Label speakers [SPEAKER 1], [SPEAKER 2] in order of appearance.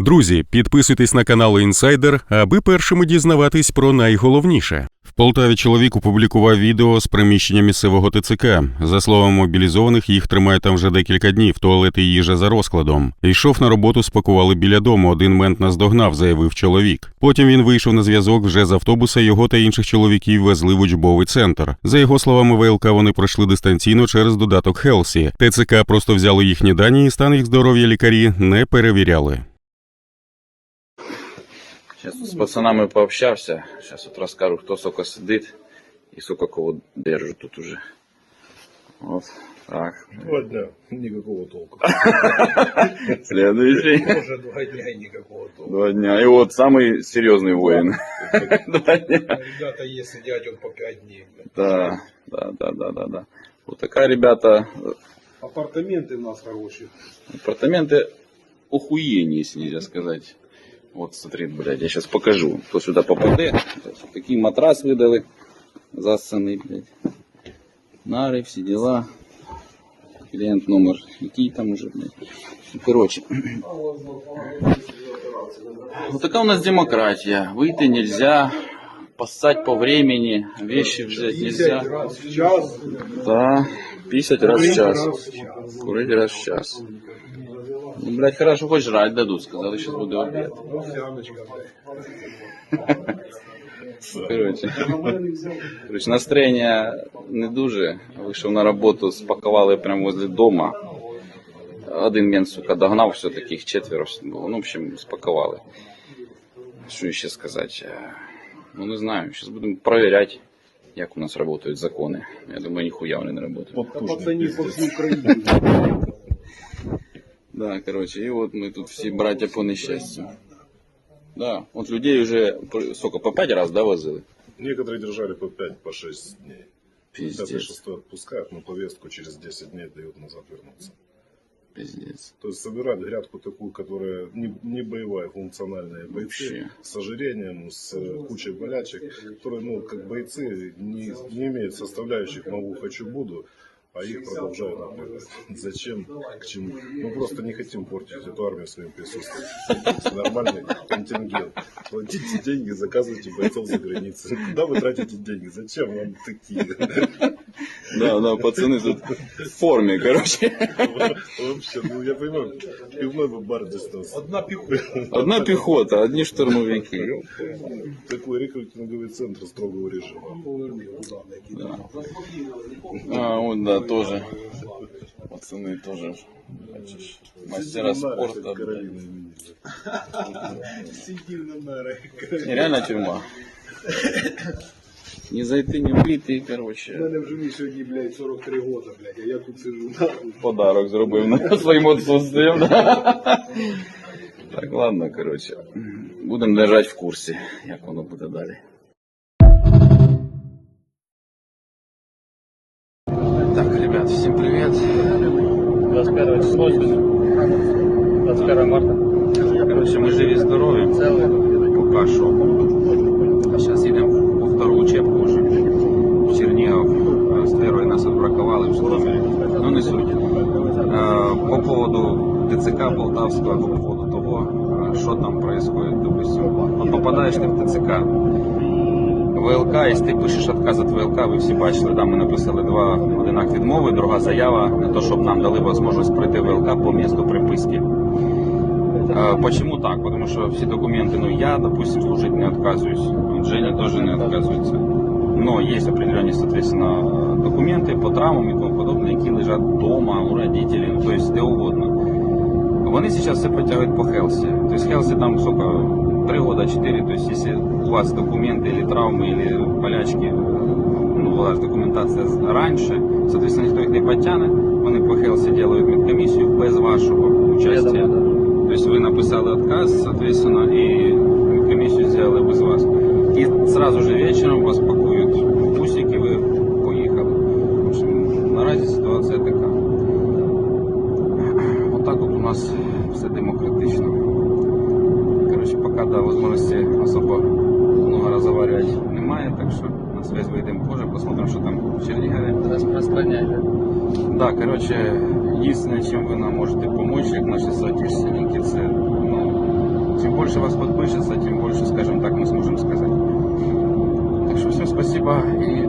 [SPEAKER 1] Друзі, підписуйтесь на канал Інсайдер, аби першими дізнаватись про найголовніше. В Полтаві чоловік опублікував відео з приміщення місцевого ТЦК. За словами мобілізованих, їх тримають там вже декілька днів. Туалет і їжа за розкладом. Йшов на роботу, спакували біля дому. Один мент наздогнав, заявив чоловік. Потім він вийшов на зв'язок вже з автобуса. Його та інших чоловіків везли в учбовий центр. За його словами, ВЛК вони пройшли дистанційно через додаток Хелсі. ТЦК просто взяли їхні дані і стан їх здоров'я лікарі не перевіряли.
[SPEAKER 2] Сейчас с пацанами пообщався. Сейчас вот расскажу, кто сколько сидит и сколько кого держит тут уже. Вот так.
[SPEAKER 3] Два дня, никакого толку.
[SPEAKER 2] Следующий.
[SPEAKER 3] Уже два дня и никакого толку.
[SPEAKER 2] Два дня. И вот самый серьезный воин. Два дня.
[SPEAKER 3] Ребята сидят вот по пять дней.
[SPEAKER 2] Да, да, да, да, да, да. Вот такая, ребята,
[SPEAKER 3] Апартаменты у нас хорошие.
[SPEAKER 2] апартаменты охуение, если нельзя сказать. Вот, смотри, блядь, я сейчас покажу. Кто сюда попадет. Такий матрас выдали. Засаний, блядь. Нари, всі дела. Клиент номер. Який там уже, блядь. Короче. Вот такая у нас демократия. Выйти нельзя. Поссать по времени. Вещи взять
[SPEAKER 3] 50
[SPEAKER 2] нельзя.
[SPEAKER 3] раз в час.
[SPEAKER 2] Да. 50 раз в
[SPEAKER 3] Курить
[SPEAKER 2] час.
[SPEAKER 3] раз в час.
[SPEAKER 2] Курить раз в час. Ну, блядь, хорошо, хоть жрать дадут. Сказали, сейчас буде обед.
[SPEAKER 3] Овсяночка, блядь.
[SPEAKER 2] Короче. Короче, настроєння не дуже. Вийшов на роботу, спакували прямо возле дома. Один мент, сука, догнав, все таких четверо було. Ну, в общем, спакували. Що ще сказати? Е, Ну, не знаю. Зараз будемо перевіряти, як у нас працюють закони. Я думаю, ніхуя вони не працюють.
[SPEAKER 3] Та пацани по всій Україні.
[SPEAKER 2] Да, короче, и вот мы тут все братья по несчастью. Да, вот людей уже, сколько, по пять раз, да, возили?
[SPEAKER 4] Некоторые держали по 5, по 6 дней.
[SPEAKER 2] Пиздец,
[SPEAKER 4] шестой отпускают, но повестку через 10 дней дают назад вернуться.
[SPEAKER 2] пиздец.
[SPEAKER 4] То есть собирать грядку такую, которая не, не боевая, функциональные бойцы,
[SPEAKER 2] Вообще.
[SPEAKER 4] с ожирением, с э, кучей болячек, которые, ну, как бойцы, не, не имеют составляющих «могу, хочу, буду», а их продолжают напрягать. Зачем, к чему? Мы просто не хотим портить эту армию своим присутствием. Это Нормальный контингент. Платите деньги, заказывайте бойцов за границей. Куда вы тратите деньги? Зачем вам такие?
[SPEAKER 2] Да, да, пацаны тут в форме, короче.
[SPEAKER 4] Вообще, ну я понимаю, пивной бы бар
[SPEAKER 3] Одна піхота.
[SPEAKER 2] Одна пехота, одни штурмовики.
[SPEAKER 4] Такой рекрутинговый центр строгого режима.
[SPEAKER 2] Да. А, вот, да, тоже. Пацаны тоже. бачиш, Мастера спорта. блядь.
[SPEAKER 4] Каролина видели.
[SPEAKER 3] Сидів на мере.
[SPEAKER 2] Нереальная тюрьма. Не зайти, не выйти,
[SPEAKER 3] У
[SPEAKER 2] короче.
[SPEAKER 3] мене вже мені сьогодні, блядь, 43 года, блядь, а я тут сижу. нахуй.
[SPEAKER 2] подарок зробив на своїм відсутствием. Да? Так, ладно, короче. Будемо держати в курсі, як воно буде далі. ребят, всім привіт.
[SPEAKER 5] 21 число сьогодні. 21 марта.
[SPEAKER 2] Короче, ми живі здорові. Поки що. А зараз йдемо по втору учебку вже. В Чернігов. З Лерою нас відбракували в Житомирі. Ну не суть. Е, По поводу ТЦК Полтавського, по поводу того, е, що там происходит, допустим. От попадаєш ти в ТЦК, ВЛК, якщо ти пишеш отказ від ВЛК, ви всі бачили, там ми написали два, один акт відмови, друга заява, на те, щоб нам дали можливість пройти ВЛК по місту приписки. Э, Почему так? Потому что все документы, ну я, допустим, служить не отказываюсь, вот Женя тоже не отказывается. Но есть определенные, соответственно, документы по травмам и тому подобное, які лежать вдома у родителей, ну, то есть де угодно. Вони сейчас все потягивают по Хелси. То есть Хелси там сколько, три года, четыре. То есть если у вас документы или травмы, или болячки, ну, була ж документація з- раніше, соответственно, ніхто їх не потягне, вони по Хелсі делають медкомісію без вашого участия. То есть вы написали отказ, соответственно, и комиссию сделали без вас. И сразу же вечером вас пакуют в бусик, и вы поїхали. В общем, наразі ситуація така. Отак от у нас все демократично. Короче, пока до возможности особо много разговаривать немає, так що на связь вийдемо позже, посмотрим, що там в Чернігові.
[SPEAKER 5] Розпространяйте.
[SPEAKER 2] Да, короче, единственное, чем вы нам можете помочь, как наши соотечественники, це ну, больше вас подпишется, тем больше, скажем так, мы сможем сказать. Так что всем спасибо и